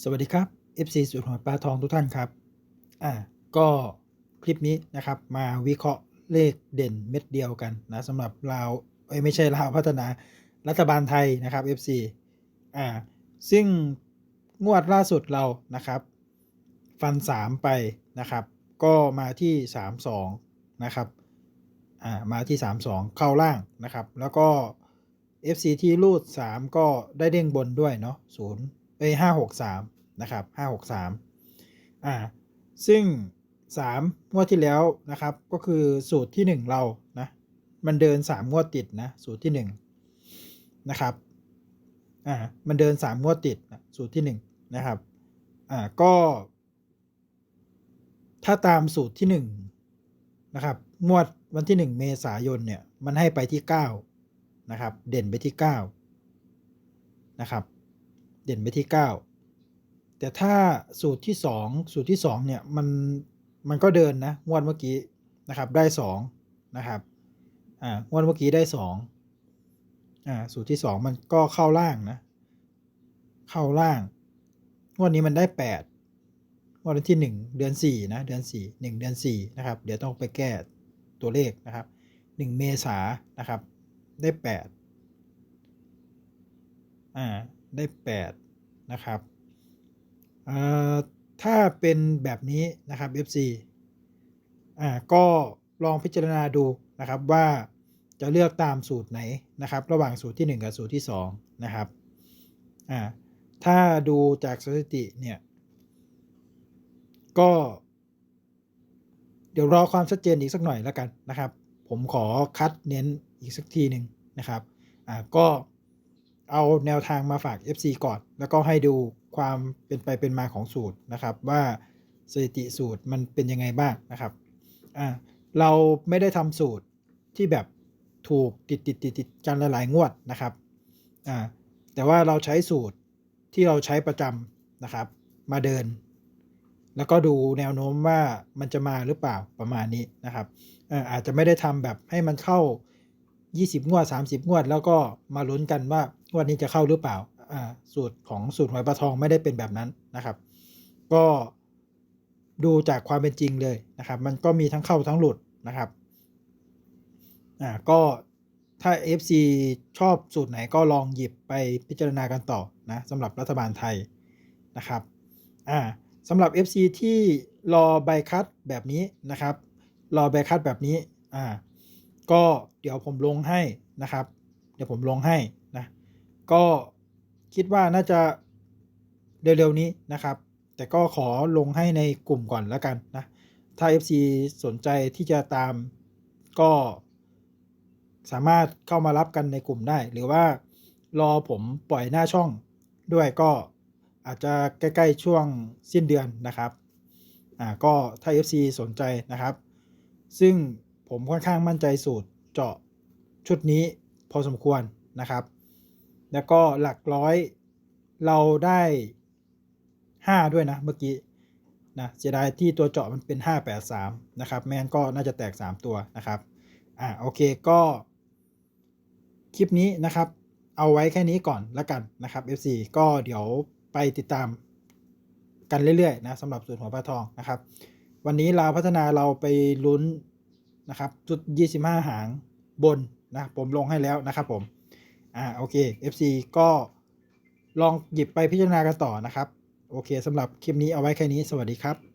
สวัสดีครับ FC สุดหัวปลาทองทุกท่านครับ อ่า ก็คลิปนี้นะครับ มาวิเคราะห์เลขเด่นเม็ดเดียวกันนะสำหรับลาวเอ้ยไม่ใช่ลาวพัฒนารัฐบาลไทยนะครับ FC อ่า ซึ่งงวดล่าสุดเรานะครับ ฟัน 3 ไปนะครับ ก็มาที่ 32 นะครับ อ่า มาที่ 32 เข้าล่างนะครับ แล้วก็ FC ที่รูด 3 ก็ได้เด้งบนด้วยเนาะ0 เอ้ย563นะครับ563อ่าซึ่ง3งวดที่แล้วนะครับก็คือสูตรที่1เรานะมันเดิน3งวดติดนะสูตรที่1นะครับอ่ามันเดิน3งวดติดนะสูตรที่1นะครับอ่าก็ถ้าตามสูตรที่1นะครับงวดวันที่1เมษายนเนี่ยมันให้ไปที่9นะครับเด่นไปที่9นะครับ เด่นไปที่ 9 แต่ถ้าสูตรที่ 2 สูตรที่2เนี่ยมันมันก็เดินนะงวดเมื่อกี้นะครับได้2นะครับอ่างวดเมื่อกี้ได้2อ่าสูตรที่ 2 มันก็เข้าล่างนะเข้าล่างงวดนี้มันได้8งวดวันที่ 1 เดือน4นะเดือน 4 1 เดือน4นะครับเดี๋ยวต้องไปแก้ตัวเลขนะครับ 1 เมษานะครับได้ 8อ่าได้ 8 นะครับถ้าเป็นแบบนี้นะครับ FC อ่าก็ลองพิจารณาดูนะครับว่าจะเลือกตามสูตรไหนนะครับ ระหว่างสูตรที่ 1 กับสูตรที่ 2 นะครับอ่าถ้าดูจากสถิติเนี่ย ก็ เดี๋ยวรอความชัดเจนอีกสักหน่อยแล้วกันนะครับ ผมขอคัดเน้นอีกสักทีหนึ่งนะครับอ่าก็ เอาแนวทางมาฝาก FC ก่อน แล้วก็ให้ดูความเป็นไปเป็นมาของสูตรนะครับ ว่าสถิติสูตรมันเป็นยังไงบ้างนะครับอ่าเราไม่ได้ทำสูตรที่แบบถูกติดติดติดติดกันหลายๆงวดนะครับอ่าแต่ว่าเราใช้สูตรที่เราใช้ประจำนะครับ มาเดิน แล้วก็ดูแนวโน้มว่ามันจะมาหรือเปล่าประมาณนี้นะครับอ่ออาจจะไม่ได้ทำแบบให้มันเข้า 20 งวด 30 งวด แล้วก็มาลุ้นกันว่างวดนี้จะเข้าหรือเปล่าอ่าสูตรของสูตรหวยปลาทองไม่ได้เป็นแบบนั้นนะครับ ก็ดูจากความเป็นจริงเลยนะครับ มันก็มีทั้งเข้าทั้งหลุดนะครับอ่าก็ถ้า FC ชอบสูตรไหนก็ลองหยิบไปพิจารณากันต่อนะสำหรับรัฐบาลไทยนะครับอ่าสำหรับ FC ที่รอใบคัดแบบนี้นะครับ รอใบคัดแบบนี้อ่า ก็เดี๋ยวผมลงให้นะครับ เดี๋ยวผมลงให้นะ ก็คิดว่าน่าจะเร็วๆนี้นะครับ แต่ก็ขอลงให้ในกลุ่มก่อนแล้วกันนะ ถ้า FC สนใจที่จะตามก็สามารถเข้ามารับกันในกลุ่มได้ หรือว่ารอผมปล่อยหน้าช่องด้วยก็อาจจะใกล้ ๆ ช่วงสิ้นเดือนนะครับ อ่า ก็ถ้า FC สนใจนะครับ ซึ่ง ผมค่อนข้างมั่นใจสูตรเจาะชุดนี้พอสมควรนะครับ แล้วก็หลักร้อยเราได้ 5 ด้วยนะเมื่อกี้นะเสียดายที่ตัวเจาะมันเป็น 583 นะครับ แมนก็น่าจะแตก 3 ตัวนะครับ อ่าโอเคก็คลิปนี้นะครับ เอาไว้แค่นี้ก่อนแล้วกันนะครับ FC ก็เดี๋ยวไปติดตามกันเรื่อยๆนะสำหรับสูตรหัวปลาทองนะครับ วันนี้เราพัฒนาเราไปลุ้น นะครับจุด 25 หางบนนะผมลงให้แล้วนะครับผมอ่าโอเค FC ก็ลองหยิบไปพิจารณากันต่อนะครับ โอเคสำหรับคลิปนี้เอาไว้แค่นี้สวัสดีครับ